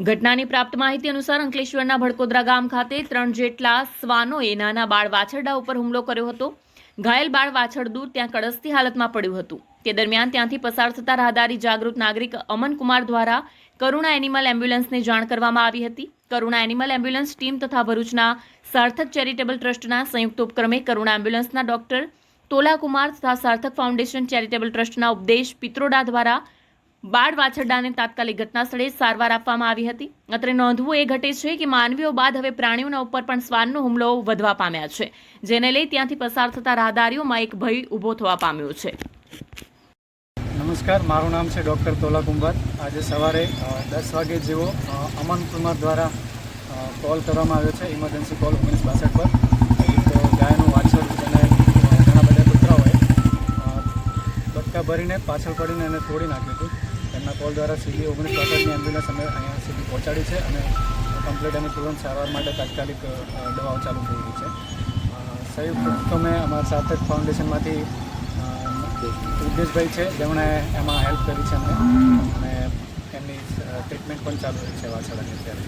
ઘટનાની પ્રાપ્ત માહિતી અનુસાર અંકલેશ્વરના ભડકોદરા ગામ ખાતે ત્રણ જેટલા શ્વાનોએ નાના બાળ વાછરડા ઉપર હુમલો કર્યો હતો. ઘાયલ બાળ વાછરડું ત્યાં કળસતી હાલતમાં પડ્યું હતું. તે દરમિયાન ત્યાંથી પસાર થતા રાહદારી જાગૃત નાગરિક અમનકુમાર દ્વારા કરુણા એનિમલ એમ્બ્યુલન્સને જાણ કરવામાં આવી હતી. કરુણા એનિમલ એમ્બ્યુલન્સ ટીમ તથા ભરૂચના સાર્થક ચેરિટેબલ ટ્રસ્ટના સંયુક્ત ઉપક્રમે કરુણા એમ્બ્યુલન્સના ડોક્ટર તોલાકુમાર તથા સાર્થક ફાઉન્ડેશન ચેરિટેબલ ટ્રસ્ટના ઉપદેશ પિત્રોડા દ્વારા બાળ વાછરડાને તાત્કાલિક ઘટના સ્થળે સારવાર આપવામાં આવી હતી. અત્રે નોંધવું એ ઘટે છે કે માનવીઓ બાદ હવે પ્રાણીઓના ઉપર પણ શ્વાનનો હુમલો વધવા પામ્યા છે, જેને લઈ ત્યાંથી પસાર થતા રાહદારીઓમાં એક ભય ઊભો થવા પામ્યો છે. નમસ્કાર, મારું નામ છે ડૉક્ટર તોલા કુંભાર. આજે સવારે દસ વાગે જેવો અમન કુમાર દ્વારા કોલ કરવામાં આવ્યો છે, ઇમરજન્સી કોલ ઓગણીસ બાસઠ પર. એક ગાયનું વાછર જેને ઘણા બધા કૂતરાઓએ બટકા ભરીને પાછળ પડીને એને તોડી નાખ્યું હતું. તેમના કોલ દ્વારા સીધી ઓગણીસ બાસઠની એમ્બ્યુલન્સ અમે અહીંયા સુધી પહોંચાડી છે અને કમ્પ્લીટ અને તુરંત સારવાર માટે તાત્કાલિક દવાઓ ચાલુ થઈ રહી છે. સંયુક્ત ઉપક્રમે અમારા સાર્થક ફાઉન્ડેશનમાંથી ઉદ્દેશભાઈ છે, જેમણે એમાં હેલ્પ કરી છે અમને અને એમની ટ્રીટમેન્ટ પણ ચાલુ રહી છે વાછરડાની અત્યારે.